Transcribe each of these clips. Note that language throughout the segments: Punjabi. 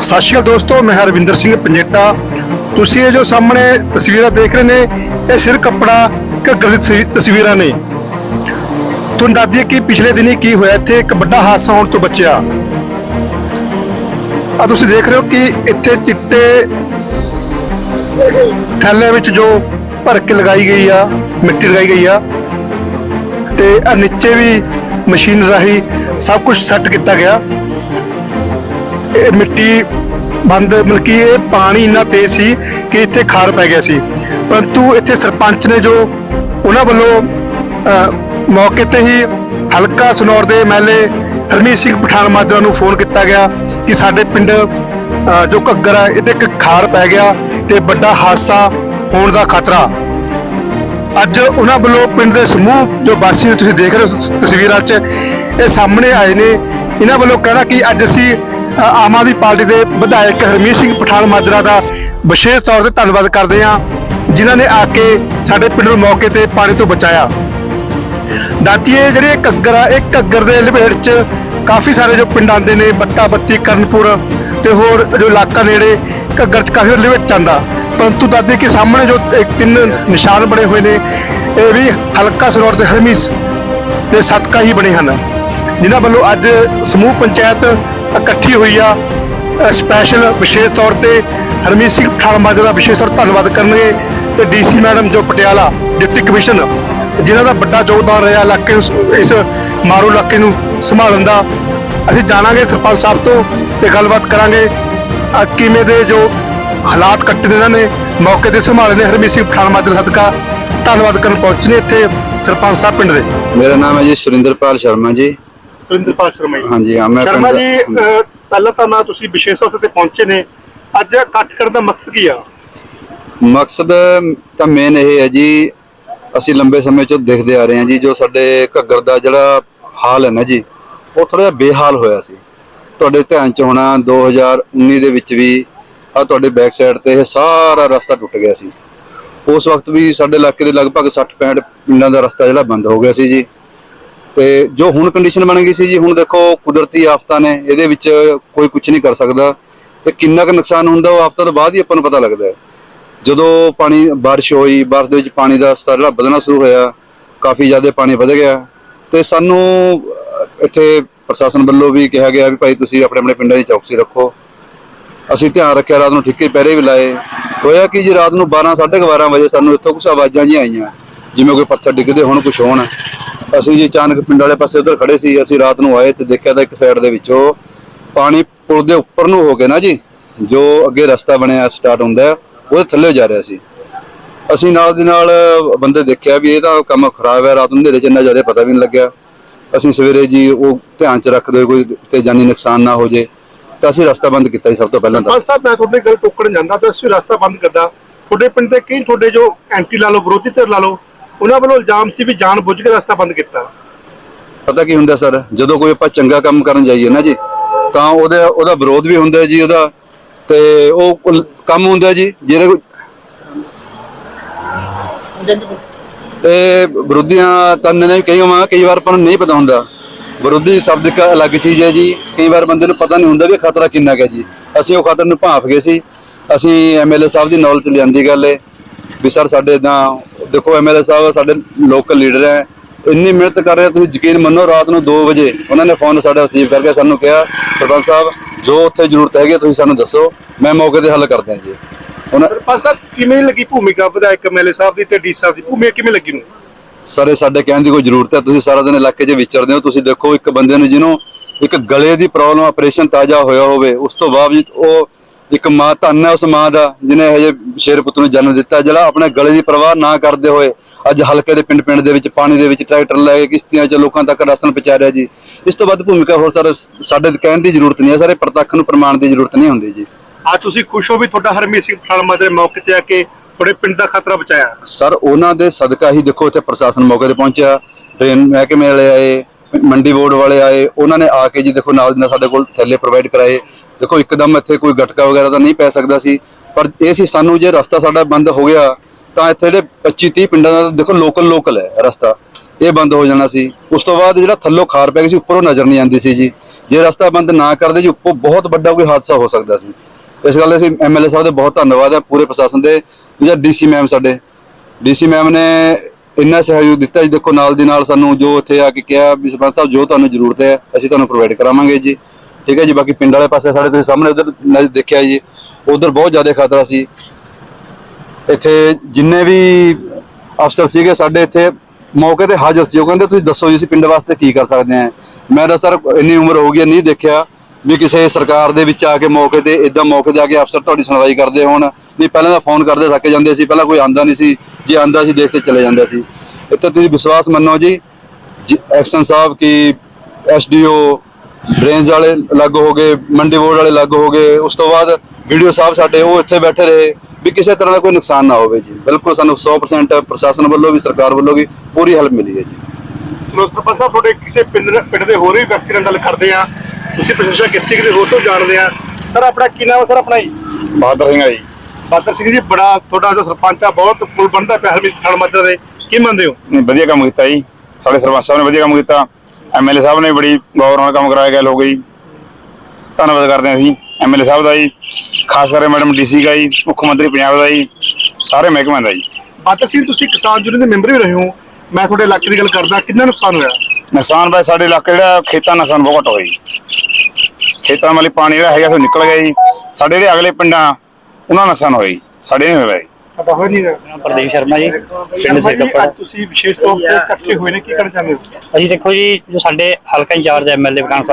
ਸਤਿ ਸ਼੍ਰੀ ਅਕਾਲ ਦੋਸਤੋ, ਮੈਂ ਹਰਵਿੰਦਰ ਸਿੰਘ ਪੰਜੇਟਾ। ਤੁਸੀਂ ਇਹ ਜੋ ਸਾਹਮਣੇ ਤਸਵੀਰਾਂ ਦੇਖ ਰਹੇ ਨੇ, ਇਹ ਸਿਰ ਕੱਪੜਾ ਘੱਗਰ ਦੀ ਤਸਵੀਰਾਂ ਨੇ। ਤੁਹਾਨੂੰ ਦੱਸਦੀ ਕਿ ਪਿਛਲੇ ਦਿਨੀ ਕੀ ਹੋਇਆ ਇੱਥੇ, ਇੱਕ ਵੱਡਾ ਹਾਦਸਾ ਹੋਣ ਤੋਂ ਬਚਿਆ। ਆ ਤੁਸੀਂ ਦੇਖ ਰਹੇ ਹੋ ਕਿ ਇੱਥੇ ਚਿੱਟੇ ਥੈਲੇ ਵਿੱਚ ਜੋ ਭਰ ਕੇ ਲਗਾਈ ਗਈ ਆ, ਮਿੱਟੀ ਲਗਾਈ ਗਈ ਆ, ਤੇ ਆ ਨੀਚੇ ਵੀ ਮਸ਼ੀਨ ਰਾਹੀਂ ਸਭ ਕੁਝ ਸੈੱਟ ਕੀਤਾ ਗਿਆ। ਇਹ ਮਿੱਟੀ ਬੰਦ ਮਤਲਬ ਕਿ ਇਹ ਪਾਣੀ ਇੰਨਾ ਤੇਜ਼ ਸੀ ਕਿ ਇੱਥੇ ਖਾਰ ਪੈ ਗਿਆ ਸੀ। ਪਰੰਤੂ ਇੱਥੇ ਸਰਪੰਚ ਨੇ ਜੋ ਉਹਨਾਂ ਵੱਲੋਂ ਅਹ, ਮੌਕੇ ਤੇ ਹੀ ਹਲਕਾ ਸਨੌਰ ਦੇ ਐਮਐਲਏ ਹਰਮੀਤ ਸਿੰਘ ਪਠਾਨ ਮਾਜਰਾ ਨੂੰ ਫੋਨ ਕੀਤਾ ਗਿਆ ਕਿ ਸਾਡੇ ਪਿੰਡ ਅਹ, ਜੋ ਘੱਗਰ ਹੈ ਇਹਦੇ ਇੱਕ ਖਾਰ ਪੈ ਗਿਆ ਤੇ ਵੱਡਾ ਹਾਦਸਾ ਹੋਣ ਦਾ ਖਤਰਾ। ਅੱਜ ਉਹਨਾਂ ਵੱਲੋਂ ਪਿੰਡ ਦੇ ਸਮੂਹ ਜੋ ਵਾਸੀ ਨੇ ਤੁਸੀਂ ਦੇਖ ਰਹੇ ਹੋ ਸ- ਤਸਵੀਰਾਂ 'ਚ ਇਹ ਸਾਹਮਣੇ ਆਏ ਨੇ। ਇਹਨਾਂ ਵੱਲੋਂ ਕਹਿਣਾ ਕਿ ਅੱਜ ਅਸੀਂ ਆਮ ਆਦਮੀ ਪਾਰਟੀ ਦੇ ਵਿਧਾਇਕ ਹਰਮੀਤ ਸਿੰਘ ਪਠਾਨ ਮਾਜਰਾ ਦਾ ਵਿਸ਼ੇਸ਼ ਤੌਰ ਤੇ ਧੰਨਵਾਦ ਕਰਦੇ ਹਾਂ, ਜਿਨ੍ਹਾਂ ਨੇ ਆ ਕੇ ਸਾਡੇ ਪਿੰਡ ਨੂੰ ਮੌਕੇ ਤੇ ਪਾਣੀ ਤੋਂ ਬਚਾਇਆ। ਦਾਤੀਏ, ਜਿਹੜੇ ਘੱਗਰ ਆ, ਇਹ ਘੱਗਰ ਦੇ ਲਪੇਟ 'ਚ ਕਾਫੀ ਸਾਰੇ ਜੋ ਪਿੰਡ ਆਉਂਦੇ ਨੇ ਬੱਤਾ ਬੱਤੀ ਕਰਨਪੁਰ ਤੇ ਹੋਰ ਜੋ ਇਲਾਕਾ ਨੇੜੇ, ਘੱਗਰ 'ਚ ਕਾਫੀ ਲਪੇਟ ਜਾਂਦਾ ਪਰੰਤੂ ਦਾਦੇ ਕੇ ਸਾਹਮਣੇ ਜੋ ਇੱਕ ਤਿੰਨ ਨਿਸ਼ਾਨ ਬਣੇ ਹੋਏ ਨੇ, ਇਹ ਵੀ ਹਲਕਾ ਸਰੋਰ ਦੇ ਹਰਮੀਸ ਦੇ ਸਦਕਾ ਹੀ ਬਣੇ ਹਨ। ਜਿਨ੍ਹਾਂ ਵੱਲੋਂ ਅੱਜ ਸਮੂਹ ਪੰਚਾਇਤ ਇਕੱਠੀ ਹੋਈ ਆ। ਸਪੈਸ਼ਲ ਵਿਸ਼ੇਸ਼ ਤੌਰ ਤੇ ਹਰਮੀਤ ਸਿੰਘ ਪਠਾਨ ਮਾਜਰਾ ਦਾ ਵਿਸ਼ੇਸ਼ ਤੌਰ ਧੰਨਵਾਦ ਕਰਨਗੇ ਤੇ ਡੀਸੀ ਮੈਡਮ ਜੋ ਪਟਿਆਲਾ ਡਿਪਟੀ ਕਮਿਸ਼ਨ ਜਿਨ੍ਹਾਂ ਦਾ ਵੱਡਾ ਯੋਗਦਾਨ ਰਿਹਾ ਇਲਾਕੇ ਨੂੰ ਇਸ ਮਾਰੂ ਇਲਾਕੇ ਨੂੰ ਸੰਭਾਲਣ ਦਾ। ਅਸੀਂ ਜਾਣਾਂਗੇ ਸਰਪੰਚ ਸਾਹਿਬ ਤੋਂ ਤੇ ਗੱਲਬਾਤ ਕਰਾਂਗੇ। ਅੱਜ ਕਿਵੇਂ ਦੇ ਜੋ ਹਾਲਾਤ ਕੱਟੇ ਨੇ ਇਹਨਾਂ ਨੇ, ਮੌਕੇ ਤੇ ਸੰਭਾਲੇ ਨੇ ਹਰਮੀਤ ਸਿੰਘ ਪਠਾਨ ਮਾਜਰਾ ਸਦਕਾ। ਧੰਨਵਾਦ ਕਰਨ ਪਹੁੰਚੇ ਇੱਥੇ ਸਰਪੰਚ ਸਾਹਿਬ ਪਿੰਡ ਦੇ। ਮੇਰਾ ਨਾਮ ਹੈ ਜੀ ਸੁਰਿੰਦਰਪਾਲ ਸ਼ਰਮਾ ਜੀ। ਸੁਰਿੰਦਰਪਾਲ ਸ਼ਰਮਾ ਜੀ। ਹਾਂਜੀ ਹਾਂ ਮੈਂ ਸ਼ਰਮਾ ਜੀ ਅਹ, ਪਹਿਲਾਂ ਤਾਂ ਨਾ ਤੁਸੀਂ ਵਿਸ਼ੇਸ਼ ਤੌਰ ਤੇ ਪਹੁੰਚੇ ਨੇ। ਅੱਜ ਇਕੱਠ ਕਰਨ ਦਾ ਮਕਸਦ ਕੀ ਆ? ਮਕਸਦ ਤਾਂ ਮੇਨ ਇਹ ਹੈ ਜੀ ਅਸੀਂ ਲੰਬੇ ਸਮੇਂ ਤੋਂ ਦੇਖਦੇ ਆ ਰਹੇ ਹਾਂ ਜੀ ਜੋ ਸਾਡੇ ਘੱਗਰ ਦਾ ਜਿਹੜਾ ਹਾਲ ਹੈ ਨਾ ਜੀ ਉਹ ਥੋੜਾ ਜਿਹਾ ਬੇਹਾਲ ਹੋਇਆ ਸੀ। ਤੁਹਾਡੇ ਧਿਆਨ ਚ ਹੋਣਾ 2019 ਦੇ ਵਿੱਚ ਵੀ ਆ ਤੁਹਾਡੇ ਬੈਕ ਸਾਈਡ ਤੇ ਇਹ ਸਾਰਾ ਰਸਤਾ ਟੁੱਟ ਗਿਆ ਸੀ। ਉਸ ਵਕਤ ਵੀ ਸਾਡੇ ਇਲਾਕੇ ਦੇ ਲਗਭਗ 60 65 ਪਿੰਡਾਂ ਦਾ ਰਸਤਾ ਜਿਹੜਾ ਬੰਦ ਹੋ ਗਿਆ ਸੀ ਜੀ। ਤੇ ਜੋ ਹੁਣ ਕੰਡੀਸ਼ਨ ਬਣ ਗਈ ਸੀ ਜੀ, ਹੁਣ ਦੇਖੋ ਕੁਦਰਤੀ ਆਫਤਾਂ ਨੇ, ਇਹਦੇ ਵਿੱਚ ਕੋਈ ਕੁਝ ਨਹੀਂ ਕਰ ਸਕਦਾ ਤੇ ਕਿੰਨਾ ਕੁ ਨੁਕਸਾਨ ਹੁੰਦਾ, ਉਹ ਆਫਤਾਂ ਤੋਂ ਬਾਅਦ ਹੀ ਆਪਾਂ ਨੂੰ ਪਤਾ ਲੱਗਦਾ ਹੈ। ਜਦੋਂ ਪਾਣੀ, ਬਾਰਿਸ਼ ਹੋਈ, ਬਾਰਿਸ਼ ਦੇ ਵਿੱਚ ਪਾਣੀ ਦਾ ਸਤਰ ਜਿਹੜਾ ਵਧਣਾ ਸ਼ੁਰੂ ਹੋਇਆ, ਕਾਫੀ ਜ਼ਿਆਦਾ ਪਾਣੀ ਵਧ ਗਿਆ ਤੇ ਸਾਨੂੰ ਇੱਥੇ ਪ੍ਰਸ਼ਾਸਨ ਵੱਲੋਂ ਵੀ ਕਿਹਾ ਗਿਆ ਵੀ ਭਾਈ ਤੁਸੀਂ ਆਪਣੇ ਆਪਣੇ ਪਿੰਡਾਂ ਦੀ ਚੌਕਸੀ ਰੱਖੋ। ਅਸੀਂ ਧਿਆਨ ਰੱਖਿਆ, ਰਾਤ ਨੂੰ ਠਿੱਕੇ ਪਹਿਰੇ ਵੀ ਲਾਏ। ਹੋਇਆ ਕਿ ਜੀ, ਰਾਤ ਨੂੰ 12 12:30 ਵਜੇ ਸਾਨੂੰ ਇੱਥੋਂ ਕੁਝ ਆਵਾਜ਼ਾਂ ਜੀ ਆਈਆਂ, ਜਿਵੇਂ ਕੋਈ ਪੱਥਰ ਡਿੱਗਦੇ ਹੋਣ ਕੁਝ ਹੋਣ। ਅਸੀਂ ਜੀ ਅਚਾਨਕ ਪਿੰਡ ਵਾਲੇ ਪਾਸੇ ਉਧਰ ਖੜੇ ਸੀ, ਅਸੀਂ ਰਾਤ ਨੂੰ ਆਏ ਤੇ ਦੇਖਿਆ ਤਾਂ ਇੱਕ ਸਾਈਡ ਦੇ ਵਿੱਚੋਂ ਪਾਣੀ ਪੁਲ ਦੇ ਉੱਪਰ ਨੂੰ ਹੋ ਕੇ ਨਾ ਜੀ, ਜੋ ਅੱਗੇ ਰਸਤਾ ਬਣਿਆ ਸਟਾਰਟ ਹੁੰਦਾ ਉਹਦੇ ਥੱਲੇ ਜਾ ਰਿਹਾ ਸੀ। ਅਸੀਂ ਨਾਲ ਦੀ ਨਾਲ ਬੰਦੇ ਦੇਖਿਆ ਵੀ ਇਹ ਤਾਂ ਕੰਮ ਖਰਾਬ ਹੈ, ਰਾਤ ਨੂੰ ਹਨੇਰੇ ਚ ਇੰਨਾ ਜ਼ਿਆਦਾ ਪਤਾ ਵੀ ਨਹੀਂ ਲੱਗਿਆ। ਅਸੀਂ ਸਵੇਰੇ ਜੀ ਉਹ ਧਿਆਨ ਚ ਰੱਖਦੇ ਹੋਏ ਕੋਈ ਤੇ ਜਾਨੀ ਨੁਕਸਾਨ ਨਾ ਹੋ ਜੇ, ਤਾਂ ਅਸੀਂ ਰਸਤਾ ਬੰਦ ਕੀਤਾ ਜੀ ਸਭ ਤੋਂ ਪਹਿਲਾਂ ਤਾਂ। ਸਰਪੰਚ ਸਾਹਿਬ, ਮੈਂ ਤੁਹਾਡੇ ਗੱਲ ਟੋਕਣ ਜਾਂਦਾ ਤਾਂ ਅਸੀਂ ਰਸਤਾ ਬੰਦ ਕਰਦਾ। ਤੁਹਾਡੇ ਪਿੰਡ ਦੇ ਕਈ ਤੁਹਾਡੇ ਜੋ ਐਂਟੀ ਲਾ ਲਓ, ਵਿਰੋਧੀ ਧਿਰ ਲਾ ਲਓ ਉਹਨਾਂ ਵੱਲੋਂ ਇਲਜ਼ਾਮ ਸੀ ਵੀ ਜਾਣ ਕੇ ਰਸਤਾ ਬੰਦ ਕੀਤਾ। ਪਤਾ ਕੀ ਹੁੰਦਾ ਸਰ? ਜਦੋਂ ਕੋਈ ਆਪਾਂ ਚੰਗਾ ਕੰਮ ਕਰਨ ਜਾਈਏ ਨਾ ਜੀ, ਤਾਂ ਉਹਦਾ ਉਹਦਾ ਵਿਰੋਧ ਵੀ ਹੁੰਦਾ ਜੀ ਉਹਦਾ, ਤੇ ਉਹ ਕੰਮ ਹੁੰਦਾ ਜੀ, ਜਿਹੜੇ ਕੋਈ ਤੇ ਵਿਰੋਧੀਆਂ ਤਾਂ ਨੇ ਕਈ ਵਾਰ ਕਈ ਵਾਰ ਆਪਾਂ ਨਹੀਂ ਪਤਾ ਹੁੰਦਾ। ਵਿਰੋਧੀ ਸ਼ਬਦ ਇੱਕ ਅਲੱਗ ਚੀਜ਼ ਹੈ ਜੀ, ਕਈ ਵਾਰ ਬੰਦੇ ਨੂੰ ਪਤਾ ਨਹੀਂ ਹੁੰਦਾ ਵੀ ਖਤਰਾ ਕਿੰਨਾ ਕੁ ਹੈ ਜੀ। ਅਸੀਂ ਉਹ ਖਤਰੇ ਨੂੰ ਭਾਂਫ ਗਏ ਸੀ। ਅਸੀਂ ਐਮਐਲਏ ਸਾਹਿਬ ਦੀ ਨੌਲੇਜ ਲਿਆਂਦੀ ਗੱਲ ਹੈ ਵੀ ਸਰ ਸਾਡੇ ਇਦਾਂ ਦੇਖੋ ਐਮਐਲਏ ਸਾਹਿਬ ਸਾਡੇ ਲੋਕਲ ਲੀਡਰ ਹੈ। ਇੰਨੀ ਮਿਹਨਤ ਕਰ ਰਹੇ ਤੁਸੀਂ ਯਕੀਨ ਮੰਨੋ ਰਾਤ ਨੂੰ 2 ਵਜੇ ਉਹਨਾਂ ਨੇ ਫੋਨ ਸਾਡਾ ਰਿਸੀਵ ਕਰਕੇ ਸਾਨੂੰ ਕਿਹਾ ਸਰਪੰਚ ਸਾਹਿਬ ਜੋ ਉੱਥੇ ਜ਼ਰੂਰਤ ਹੈਗੀ ਤੁਸੀਂ ਸਾਨੂੰ ਦੱਸੋ। ਮੈਂ ਮੌਕੇ ਤੇ ਹੱਲ ਕਰਦੇ ਹਾਂ ਜੀ। ਉਹਨਾਂ ਸਰਪੰਚ ਸਾਹਿਬ ਕਿਵੇਂ ਲੱਗੀ ਭੂਮਿਕਾ ਵਿਧਾਇਕ ਐਮਐਲਏ ਸਾਹਿਬ ਦੀ ਤੇ ਡੀ ਸਾਹਿਬ ਦੀ? ਭੂਮਿਕਾ ਕਿਵੇਂ ਲੱਗੀ ਨੂੰ? ਸਾਰੇ ਸਾਡੇ ਕਹਿਣ ਦੀ ਕੋਈ ਜ਼ਰੂਰਤ ਹੈ। ਤੁਸੀਂ ਸਾਰਾ ਦਿਨ ਇਲਾਕੇ 'ਚ ਵਿਚਰਦੇ ਹੋ ਤੁਸੀਂ ਦੇਖੋ ਇੱਕ ਬੰਦੇ ਨੂੰ ਜਿਹਨੂੰ ਇੱਕ ਗਲੇ ਦੀ ਪ੍ਰੋਬਲਮ ਆਪਰੇਸ਼ਨ ਤਾਜ਼ਾ ਹੋਇਆ ਹੋਵੇ ਉਸ ਤੋਂ ਬਾਵਜੂਦ ਉਹ ਇੱਕ ਮਾਂ ਧੰਨ ਹੈ ਉਸ ਮਾਂ ਦਾ ਜਿਹਨੇ ਹਜੇ ਸ਼ੇਰ ਪੁੱਤ ਨੂੰ ਜਨਮ ਦਿੱਤਾ ਜਿਹੜਾ ਆਪਣੇ ਗਲੇ ਦੀ ਪਰਵਾਹ ਨਾ ਕਰਦੇ ਹੋਏ ਅੱਜ ਹਲਕੇ ਦੇ ਪਿੰਡ ਪਿੰਡ ਦੇ ਵਿੱਚ ਪਾਣੀ ਦੇ ਵਿੱਚ ਟਰੈਕਟਰ ਲੈ ਕੇ ਕਿਸ਼ਤੀਆਂ 'ਚ ਲੋਕਾਂ ਤੱਕ ਰਾਸ਼ਨ ਪਹੁੰਚਾ ਰਿਹਾ ਜੀ। ਇਸ ਤੋਂ ਵੱਧ ਭੂਮਿਕਾ ਹੋਰ ਸਾਰੇ ਸਾਡੇ ਕਹਿਣ ਦੀ ਜ਼ਰੂਰਤ ਨਹੀਂ ਹੈ ਸਾਰੇ ਪ੍ਰਤੱਖ ਨੂੰ ਪ੍ਰਮਾਣ ਦੀ ਜ਼ਰੂਰਤ ਨਹੀਂ ਹੁੰਦੀ ਜੀ। ਅੱਜ ਤੁਸੀਂ ਖੁਸ਼ ਹੋ ਵੀ ਤੁਹਾਡਾ ਹਰਮੀਤ ਸਿੰਘ ਪਠਾਨ ਮਾਜਰੇ ਮੌਕੇ ਤੇ ਆ ਕੇ ਤੁਹਾਡੇ ਪਿੰਡ ਦਾ ਖਤਰਾ ਬਚਾਇਆ? ਸਰ ਉਹਨਾਂ ਦੇ ਸਦਕਾ ਹੀ ਦੇਖੋ ਇੱਥੇ ਪ੍ਰਸ਼ਾਸਨ ਮੌਕੇ ਤੇ ਪਹੁੰਚਿਆ। ਟ੍ਰੇਨ ਮਹਿਕਮੇ ਵਾਲੇ ਆਏ ਮੰਡੀ ਬੋਰਡ ਵਾਲੇ ਆਏ ਉਹਨਾਂ ਨੇ ਆ ਕੇ ਜੀ ਦੇਖੋ ਨਾਲ ਦੀ ਨਾਲ ਸਾਡੇ ਕੋਲ ਥੈਲੇ ਪ੍ਰੋਵਾਈਡ ਕਰਾਏ। ਦੇਖੋ, ਇੱਕਦਮ ਇੱਥੇ ਕੋਈ ਗਟਕਾ ਵਗੈਰਾ ਤਾਂ ਨਹੀਂ ਪੈ ਸਕਦਾ ਸੀ, ਪਰ ਇਹ ਸੀ ਸਾਨੂੰ ਜੇ ਰਸਤਾ ਸਾਡਾ ਬੰਦ ਹੋ ਗਿਆ, ਤਾਂ ਇੱਥੇ ਜਿਹੜੇ 25 30 ਪਿੰਡਾਂ ਦਾ ਦੇਖੋ ਲੋਕਲ ਲੋਕਲ ਹੈ ਰਸਤਾ, ਇਹ ਬੰਦ ਹੋ ਜਾਣਾ ਸੀ। ਉਸ ਤੋਂ ਬਾਅਦ ਜਿਹੜਾ ਥੱਲੋਂ ਖਾਰ ਪੈ ਗਈ ਸੀ, ਉੱਪਰੋਂ ਨਜ਼ਰ ਨਹੀਂ ਆਉਂਦੀ ਸੀ ਜੀ। ਜੇ ਰਸਤਾ ਬੰਦ ਨਾ ਕਰਦੇ ਜੀ, ਉੱਪਰ ਬਹੁਤ ਵੱਡਾ ਕੋਈ ਹਾਦਸਾ ਹੋ ਸਕਦਾ ਸੀ। ਇਸ ਗੱਲ ਦੇ ਅਸੀਂ ਐਮਐਲਏ ਸਾਹਿਬ ਦੇ ਬਹੁਤ ਧੰਨਵਾਦ ਹੈ, ਪੂਰੇ ਪ੍ਰਸ਼ਾਸਨ ਦੇ, ਜਾਂ ਡੀਸੀ ਮੈਮ ਸਾਡੇ। ਡੀਸੀ ਮੈਮ ਨੇ ਇੰਨਾ ਸਹਿਯੋਗ ਦਿੱਤਾ ਜੀ, ਦੇਖੋ, ਨਾਲ ਦੀ ਨਾਲ ਸਾਨੂੰ ਜੋ ਇੱਥੇ ਆ ਕੇ ਕਿਹਾ ਵੀ ਸਰਪੰਚ ਸਾਹਿਬ, ਜੋ ਤੁਹਾਨੂੰ ਜ਼ਰੂਰਤ ਹੈ, ਅਸੀਂ ਤੁਹਾਨੂੰ ਪ੍ਰੋਵਾਈਡ ਕਰਾਵਾਂਗੇ ਜੀ। ਠੀਕ ਹੈ ਜੀ ਬਾਕੀ ਪਿੰਡ ਵਾਲੇ ਪਾਸੇ ਸਾਡੇ ਤੁਸੀਂ ਸਾਹਮਣੇ ਉਧਰ ਦੇਖਿਆ ਜੀ ਉਧਰ ਬਹੁਤ ਜ਼ਿਆਦਾ ਖਤਰਾ ਸੀ। ਇੱਥੇ ਜਿੰਨੇ ਵੀ ਅਫਸਰ ਸੀਗੇ ਸਾਡੇ ਇੱਥੇ ਮੌਕੇ ਤੇ ਹਾਜ਼ਰ ਸੀ। ਉਹ ਕਹਿੰਦੇ ਤੁਸੀਂ ਦੱਸੋ ਜੀ ਅਸੀਂ ਪਿੰਡ ਵਾਸਤੇ ਕੀ ਕਰ ਸਕਦੇ ਹਾਂ? ਮੈਂ ਤਾਂ ਸਰ ਇੰਨੀ ਉਮਰ ਹੋ ਗਈ ਨਹੀਂ ਦੇਖਿਆ ਵੀ ਕਿਸੇ ਸਰਕਾਰ ਦੇ ਵਿੱਚ ਆ ਕੇ ਮੌਕੇ ਤੇ ਇਦਾਂ ਮੌਕੇ ਤੇ ਆ ਕੇ ਅਫਸਰ ਤੁਹਾਡੀ ਸੁਣਵਾਈ ਕਰਦੇ ਹੋਣ। ਨਹੀਂ ਪਹਿਲਾਂ ਤਾਂ ਫੋਨ ਕਰਦੇ ਥੱਕ ਜਾਂਦੇ ਸੀ ਪਹਿਲਾਂ ਕੋਈ ਆਂਦਾ ਨਹੀਂ ਸੀ। ਜੇ ਆਂਦਾ ਸੀ ਦੇਖ ਕੇ ਚਲੇ ਜਾਂਦੇ ਸੀ। ਇੱਥੇ ਤੁਸੀਂ ਵਿਸ਼ਵਾਸ ਮੰਨੋ ਜੀ ਜੀ, ਐਕਸ਼ਨ ਸਾਹਿਬ ਕੀ ਐਸਡੀਓ ਬ੍ਰੇਨਸ ਵਾਲੇ ਲੱਗ ਹੋ ਗਏ ਮੰਡੀ ਬੋਰਡ ਵਾਲੇ ਲੱਗ ਹੋ ਗਏ। ਉਸ ਤੋਂ ਬਾਅਦ ਵੀਡੀਓ ਸਾਹਿਬ ਸਾਡੇ ਉਹ ਇੱਥੇ ਬੈਠੇ ਰਹੇ ਵੀ ਕਿਸੇ ਤਰ੍ਹਾਂ ਦਾ ਕੋਈ ਨੁਕਸਾਨ ਨਾ ਹੋਵੇ ਜੀ। ਬਿਲਕੁਲ ਸਾਨੂੰ 100% ਪ੍ਰਸ਼ਾਸਨ ਵੱਲੋਂ ਵੀ ਸਰਕਾਰ ਵੱਲੋਂ ਵੀ ਪੂਰੀ ਹੈਲਪ ਮਿਲੀ ਹੈ ਜੀ। ਸਰਪੰਚ ਸਾਹਿਬ ਤੁਹਾਡੇ ਕਿਸੇ ਪਿੰਡ ਪਿੰਡ ਦੇ ਹੋਰ ਵੀ ਵਿਅਕਤੀ ਨਾਲ ਗੱਲ ਕਰਦੇ ਆ ਤੁਸੀਂ ਪ੍ਰਸ਼ਾਸਨ ਕਿਸਤੀ ਕਿਤੇ ਹੋਰ ਤੋਂ ਜਾਣਦੇ ਆ ਸਰ ਆਪਣਾ ਕੀ ਨਾਮ ਹੈ ਸਰ ਆਪਣਾ ਜੀ? ਬਹਾਦਰ ਸਿੰਘ ਆ ਜੀ। ਬਾਦਰ ਸਿੰਘ ਜੀ ਬੜਾ ਤੁਹਾਡਾ ਜੋ ਸਰਪੰਚ ਆ ਬਹੁਤ ਪੁਲ ਬਣਦਾ ਪਿਆ ਹਰਮੀਤ ਥਣ ਮੱਦਰ ਦੇ। ਕੀ ਮੰਨਦੇ ਹੋ? ਨੇ ਵਧੀਆ ਕੰਮ ਕੀਤਾ ਜੀ। ਸਾਡੇ ਸਰਪੰਚ ਸਾਹਿਬ ਨੇ ਵਧੀਆ ਕੰਮ ਕੀਤਾ। ਐਮਐਲਏ ਸਾਹਿਬ ਨੇ ਬੜੀ ਗੌਰ ਨਾਲ ਕੰਮ ਕਰਾਇਆ ਗੱਲ ਹੋ ਗਈ। ਧੰਨਵਾਦ ਕਰਦੇ ਹਾਂ ਅਸੀਂ ਐਮਐਲਏ ਸਾਹਿਬ ਦਾ ਜੀ। ਖਾਸ ਕਰਕੇ ਮੈਡਮ ਡੀਸੀ ਦਾ ਜੀ ਮੁੱਖ ਮੰਤਰੀ ਪੰਜਾਬ ਦਾ ਜੀ ਸਾਰੇ ਮਹਿਕਮਿਆਂ ਦਾ ਜੀ। ਬਾਦਰ ਸਿੰਘ ਤੁਸੀਂ ਕਿਸਾਨ ਯੂਨੀਅਨ ਦੇ ਮੈਂਬਰ ਵੀ ਰਹੇ ਹੋ। ਮੈਂ ਤੁਹਾਡੇ ਇਲਾਕੇ ਦੀ ਗੱਲ ਕਰਦਾ ਕਿੰਨਾ ਨੁਕਸਾਨ ਹੋਇਆ? ਨੁਕਸਾਨ ਬਾਈ ਸਾਡੇ ਇਲਾਕੇ ਜਿਹੜਾ ਖੇਤਾਂ ਦਾ ਨੁਕਸਾਨ ਬਹੁਤ ਹੋਇਆ ਜੀ। ਖੇਤਾਂ ਵਾਲੀ ਪਾਣੀ ਜਿਹੜਾ ਹੈਗਾ ਸੋ ਨਿਕਲ ਗਿਆ ਜੀ। ਸਾਡੇ ਜਿਹੜੇ ਅਗਲੇ ਪਿੰਡਾਂ ਉਹਨਾਂ ਦਾ ਨੁਕਸਾਨ ਹੋਇਆ ਜੀ। ਸਾਡੇ ਨਹੀਂ ਹੋਇਆ ਜੀ। ਪਤਾ ਹੋਇਆ ਨਹੀਂ ਪ੍ਰਦੀਪ ਸ਼ਰਮਾ ਜੀ ਪਿੰਡ ਸ਼ਰਮਾ ਜੀ ਸਿਰਕਪੜਾ ਅੱਜ ਤੁਸੀਂ ਵਿਸ਼ੇਸ਼ ਤੌਰ ਤੇ ਇਕੱਠੇ ਹੋਏ ਨੇ ਕੀ ਕਰਨਾ ਚਾਹੁੰਦੇ ਹੋ? ਅਸੀਂ ਦੇਖੋ ਜੀ ਜੋ ਸਾਡੇ ਹਲਕਾ ਇੰਚਾਰਜ ਐਮਐਲਏ ਵਿਕਾਸ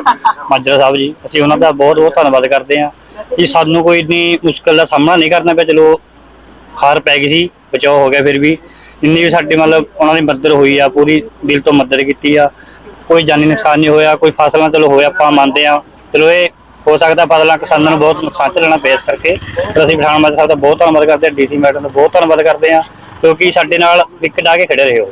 ਮਾਜਰਾ ਸਾਹਿਬ ਜੀ ਅਸੀਂ ਉਹਨਾਂ ਦਾ ਬਹੁਤ ਬਹੁਤ ਧੰਨਵਾਦ ਕਰਦੇ ਹਾਂ। ਜੀ ਸਾਨੂੰ ਕੋਈ ਇੰਨੀ ਮੁਸ਼ਕਲ ਦਾ ਸਾਹਮਣਾ ਨਹੀਂ ਕਰਨਾ ਪਿਆ ਚਲੋ ਖਾਰ ਪੈ ਗਈ ਸੀ ਬਚਾਅ ਹੋ ਗਿਆ ਫਿਰ ਵੀ। ਜਿੰਨੀ ਵੀ ਸਾਡੀ ਮਤਲਬ ਉਹਨਾਂ ਦੀ ਮਦਦ ਹੋਈ ਆ ਪੂਰੀ ਦਿਲ ਤੋਂ ਮਦਦ ਕੀਤੀ ਆ। ਕੋਈ ਜਾਨੀ ਨੁਕਸਾਨ ਨਹੀਂ ਹੋਇਆ ਕੋਈ ਫਸਲਾਂ ਚਲੋ ਹੋਇਆ ਆਪਾਂ ਮੰਨਦੇ ਆ ਚਲੋ ਇਹ ਹੋ ਸਕਦਾ ਫਸਲਾਂ ਕਿਸਾਨਾਂ ਨੂੰ ਬਹੁਤ ਨੁਕਸਾਨ ਝੱਲਣਾ ਪਿਆ ਇਸ ਕਰਕੇ। ਪਰ ਅਸੀਂ ਪਠਾਨ ਮਾਜਰਾ ਸਾਹਿਬ ਦਾ ਬਹੁਤ ਧੰਨਵਾਦ ਕਰਦੇ ਹਾਂ ਡੀਸੀ ਮੈਡਮ ਦਾ ਬਹੁਤ ਧੰਨਵਾਦ ਕਰਦੇ ਹਾਂ, ਕਿਉਂਕਿ ਸਾਡੇ ਨਾਲ ਇੱਕ ਡਾ ਕੇ ਖੜੇ ਰਹੇ ਹੋ